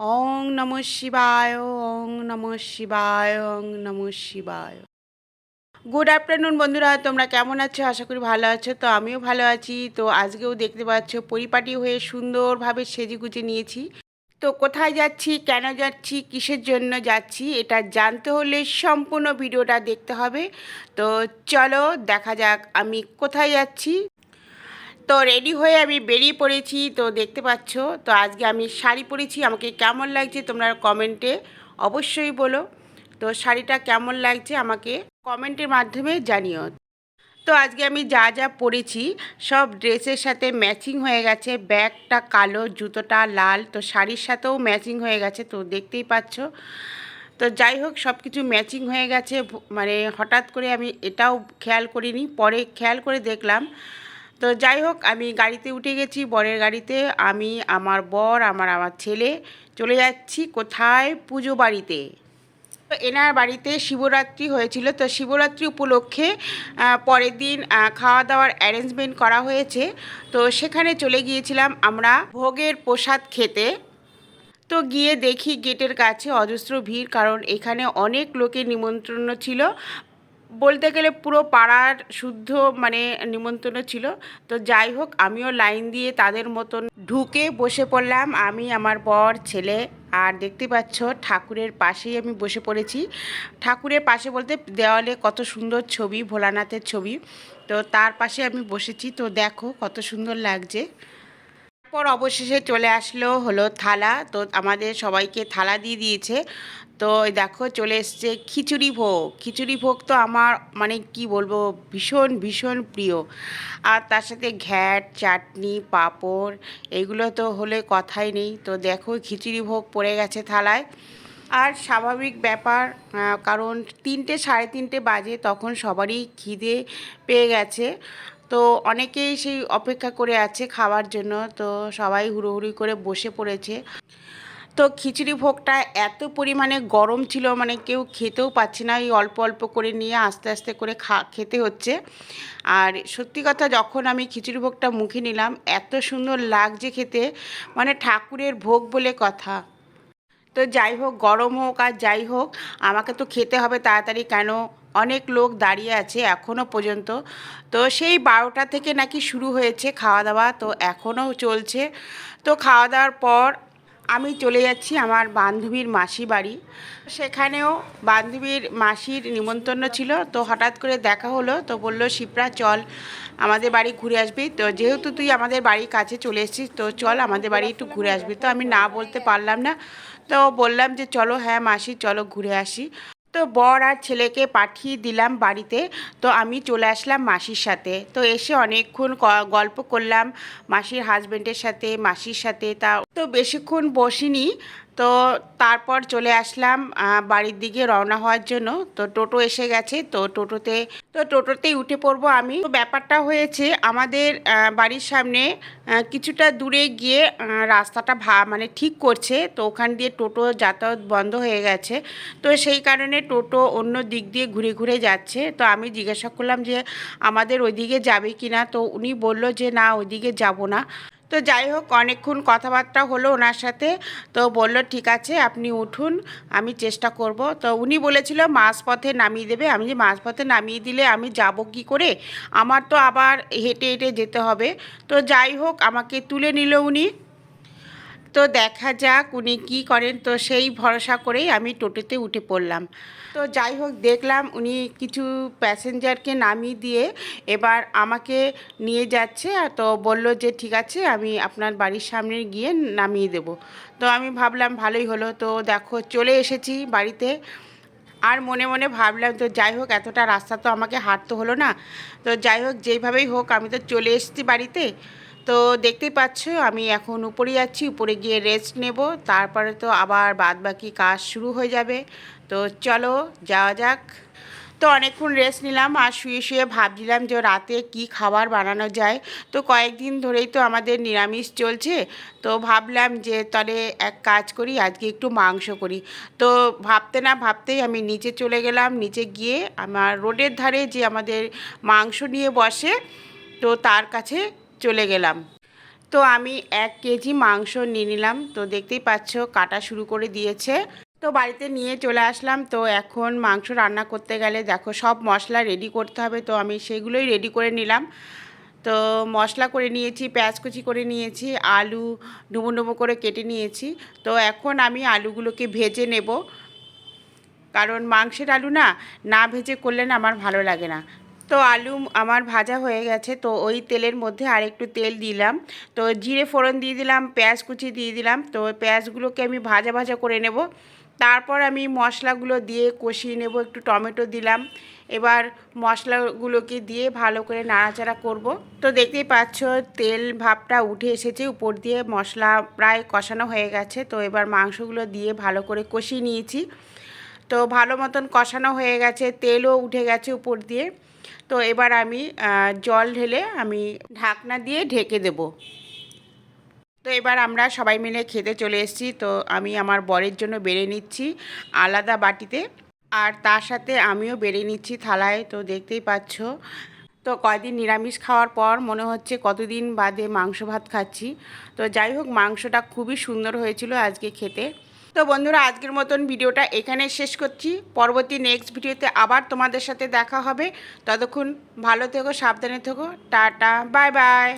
ওং নম শিবায়, ওং নম শিবায়, ওং নম শিবায়। গুড আফটারনুন বন্ধুরা, তোমরা কেমন আছো? আশা করি ভালো আছো। তো আমিও ভালো আছি। তো আজকেও দেখতে পাচ্ছ, পরিপাটি হয়ে সুন্দরভাবে সেজে গুজে নিয়েছি। তো কোথায় যাচ্ছি? কেন যাচ্ছি? কিসের জন্য যাচ্ছি? এটা জানতে হলে সম্পূর্ণ ভিডিওটা দেখতে হবে। তো চলো, দেখা যাক আমি কোথায় যাচ্ছি। তো রেডি হয়ে আমি বেরিয়ে পড়েছি, তো দেখতে পাচ্ছ। তো আজকে আমি শাড়ি পরেছি, আমাকে কেমন লাগছে তোমরা কমেন্টে অবশ্যই বলো। তো শাড়িটা কেমন লাগছে আমাকে কমেন্টের মাধ্যমে জানিও। তো আজকে আমি যা যা পরেছি, সব ড্রেসের সাথে ম্যাচিং হয়ে গেছে। ব্যাগটা কালো, জুতোটা লাল, তো শাড়ির সাথেও ম্যাচিং হয়ে গেছে, তো দেখতেই পাচ্ছ। তো যাই হোক সব কিছু ম্যাচিং হয়ে গেছে। মানে হঠাৎ করে আমি এটাও খেয়াল করিনি, পরে খেয়াল করে দেখলাম। তো যাই হোক, আমি গাড়িতে উঠে গেছি, বরের গাড়িতে। আমি, আমার বর, আমার আমার ছেলে চলে যাচ্ছি কোথায়? পুজো বাড়িতে। এনার বাড়িতে শিবরাত্রি হয়েছিল। তো শিবরাত্রি উপলক্ষে পরের দিন খাওয়া দাওয়ার অ্যারেঞ্জমেন্ট করা হয়েছে। তো সেখানে চলে গিয়েছিলাম আমরা ভোগের প্রসাদ খেতে। তো গিয়ে দেখি গেটের কাছে অজস্র ভিড়, কারণ এখানে অনেক লোকের নিমন্ত্রণ ছিল। বলতে গেলে পুরো পাড়ার শুদ্ধ মানে নিমন্ত্রণ ছিল। তো যাই হোক, আমিও লাইন দিয়ে তাদের মতন ঢুকে বসে পড়লাম। আমি, আমার বর, ছেলে, আর দেখতে পাচ্ছ ঠাকুরের পাশেই আমি বসে পড়েছি। ঠাকুরের পাশে বলতে দেওয়ালে কত সুন্দর ছবি, ভোলানাথের ছবি। তো তার পাশে আমি বসেছি। তো দেখো কত সুন্দর লাগছে। তারপর অবশেষে চলে আসলো হলো থালা। তো আমাদের সবাইকে থালা দিয়ে দিয়েছে। তো দেখো চলে এসছে খিচুড়ি ভোগ। খিচুড়ি ভোগ তো আমার মানে কি বলব, ভীষণ ভীষণ প্রিয়। আর তার সাথে ঘ্যাট, চাটনি, পাঁপড়, এগুলো তো হলে কথাই নেই। তো দেখো খিচুড়ি ভোগ পড়ে গেছে থালায়। আর স্বাভাবিক ব্যাপার কারণ তিনটে, সাড়ে তিনটে বাজে তখন সবারই খিদে পেয়ে গেছে। তো অনেকেই সেই অপেক্ষা করে আছে খাওয়ার জন্য, তো সবাই হুড়োহুড়ি করে বসে পড়েছে। তো খিচুড়ি ভোগটা এত পরিমাণে গরম ছিল মানে কেউ খেতেও পাচ্ছে না, এই অল্প অল্প করে নিয়ে আস্তে আস্তে করে খা, খেতে হচ্ছে। আর সত্যি কথা, যখন আমি খিচুড়ি ভোগটা মুখে নিলাম, এত সুন্দর লাগছে খেতে মানে ঠাকুরের ভোগ বলে কথা। তো যাই হোক, গরম হোক আর যাই হোক, আমাকে তো খেতে হবে তাড়াতাড়ি, কেন অনেক লোক দাঁড়িয়ে আছে এখনও পর্যন্ত। তো সেই বারোটা থেকে নাকি শুরু হয়েছে খাওয়া দাওয়া তো এখনও চলছে। তো খাওয়া দাওয়ার পর আমি চলে যাচ্ছি আমার বান্ধবীর মাসি বাড়ি। সেখানেও বান্ধবীর মাসির নিমন্ত্রণ ছিল, তো হঠাৎ করে দেখা হলো, তো বলল, শিপ্রা, চল আমাদের বাড়ি ঘুরে আসবি। তো যেহেতু তুই আমাদের বাড়ির কাছে চলে এসেছিস, তো চল আমাদের বাড়ি একটু ঘুরে আসবি। তো আমি না বলতে পারলাম না, তো বললাম যে, চলো হ্যাঁ মাসি, চলো ঘুরে আসি। তো বর আর ছেলেকে পাঠিয়ে দিলাম বাড়িতে। তো আমি চলে আসলাম মাসির সাথে। তো এসে অনেকক্ষণ গল্প করলাম মাসির হাজব্যান্ডের সাথে, মাসির সাথে। তা তো বেশিক্ষণ বসিনি। তো তারপর চলে আসলাম বাড়ির দিকে রওনা হওয়ার জন্য। তো টোটো এসে গেছে, তো টোটোতে, তো টোটোতেই উঠে পড়ব আমি। তো ব্যাপারটা হয়েছে, আমাদের বাড়ির সামনে কিছুটা দূরে গিয়ে রাস্তাটা ভা মানে ঠিক করছে। তো ওখান দিয়ে টোটো যাতায়াত বন্ধ হয়ে গেছে। তো সেই কারণে টোটো অন্য দিক দিয়ে ঘুরে ঘুরে যাচ্ছে। তো আমি জিজ্ঞাসা করলাম যে, আমাদের ওইদিকে যাবে কি না তো উনি বলল যে, না, ওইদিকে যাব না। তো যাই হোক, অনেকক্ষণ কথাবার্তা হলো ওনার সাথে। তো বলল, ঠিক আছে, আপনি উঠুন, আমি চেষ্টা করব। তো উনি বলেছিল, মাঝপথে নামিয়ে দেবে। আমি যে মাঝপথে নামিয়ে দিলে আমি যাব কি করে? আমার তো আবার হেঁটে হেঁটে যেতে হবে। তো যাই হোক, আমাকে তুলে নিল উনি। তো দেখা যাক উনি কী করেন। তো সেই ভরসা করেই আমি টোটোতে উঠে পড়লাম। তো যাই হোক, দেখলাম উনি কিছু প্যাসেঞ্জারকে নামিয়ে দিয়ে এবার আমাকে নিয়ে যাচ্ছে তো বলল যে, ঠিক আছে, আমি আপনার বাড়ির সামনে গিয়ে নামিয়ে দেব। তো আমি ভাবলাম, ভালোই হলো। তো দেখো, চলে এসেছি বাড়িতে। আর মনে মনে ভাবলাম, তো যাই হোক, এতটা রাস্তা তো আমাকে হাঁটতে হলো না। তো যাই হোক, যেইভাবেই হোক, আমি তো চলে এসেছি বাড়িতে। তো দেখতেই পাচ্ছ, আমি এখন উপরে যাচ্ছি, উপরে গিয়ে রেস্ট নেব। তারপরে তো আবার বাদ বাকি কাজ শুরু হয়ে যাবে। তো চলো, যাওয়া যাক। তো অনেকক্ষণ রেস্ট নিলাম আর শুয়ে শুয়ে ভাবছিলাম যে রাতে কি খাবার বানানো যায়। তো কয়েকদিন ধরেই তো আমাদের নিরামিষ চলছে। তো ভাবলাম যে তাহলে এক কাজ করি, আজকে একটু মাংস করি। তো ভাবতে না ভাবতেই আমি নিচে চলে গেলাম। নিচে গিয়ে আমার রোডের ধারে যে আমাদের মাংস নিয়ে বসে, তো তার কাছে চলে গেলাম। তো আমি এক কেজি মাংস নিয়ে নিলাম। তো দেখতেই পাচ্ছ কাটা শুরু করে দিয়েছে। তো বাড়িতে নিয়ে চলে আসলাম। তো এখন মাংস রান্না করতে গেলে দেখো সব মশলা রেডি করতে হবে। তো আমি সেগুলোই রেডি করে নিলাম। তো মশলা করে নিয়েছি, পেঁয়াজ কুচি করে নিয়েছি, আলু ডুবো ডুবো করে কেটে নিয়েছি। তো এখন আমি আলুগুলোকে ভেজে নেব। কারণ মাংসের আলু না না ভেজে করলে না আমার ভালো লাগে না। তো আলু আমার ভাজা হয়ে গেছে, তো ওই তেলের মধ্যে আর একটু তেল দিলাম। তো জিরে ফোড়ন দিয়ে দিলাম, পেঁয়াজ কুচি দিয়ে দিলাম, তো পেঁয়াজগুলোকে আমি ভাজা ভাজা করে নেব। তারপর আমি মশলাগুলো দিয়ে কষিয়ে নেব, একটু টমেটো দিলাম। এবার মশলাগুলোকে দিয়ে ভালো করে নাড়াচাড়া করব। তো দেখতেই পাচ্ছ, তেল ভাবটা উঠে এসেছে, উপর দিয়ে মশলা প্রায় কষানো হয়ে গেছে। তো এবার মাংসগুলো দিয়ে ভালো করে কষিয়ে নিয়েছি। তো ভালো মতন কষানো হয়ে গেছে, তেলও উঠে গেছে উপর দিয়ে। তো এবার আমি জল ঢেলে আমি ঢাকনা দিয়ে ঢেকে দেব। তো এবার আমরা সবাই মিলে খেতে চলে এসেছি। তো আমি আমার বরের জন্য বেড়ে নিচ্ছি আলাদা বাটিতে আর তার সাথে আমিও বেড়ে নিচ্ছি থালায়। তো দেখতেই পাচ্ছ, তো কয়দিন নিরামিষ খাওয়ার পর মনে হচ্ছে কতদিন বাদে মাংস ভাত খাচ্ছি। তো যাই হোক, মাংসটা খুবই সুন্দর হয়েছিল আজকে খেতে। তো বন্ধুরা, আজকের মতন ভিডিওটা এখানে শেষ করছি। পরবর্তী নেক্সট ভিডিওতে আবার তোমাদের সাথে দেখা হবে। ততক্ষণ ভালো থেকো, সাবধানে থেকো। Tata bye bye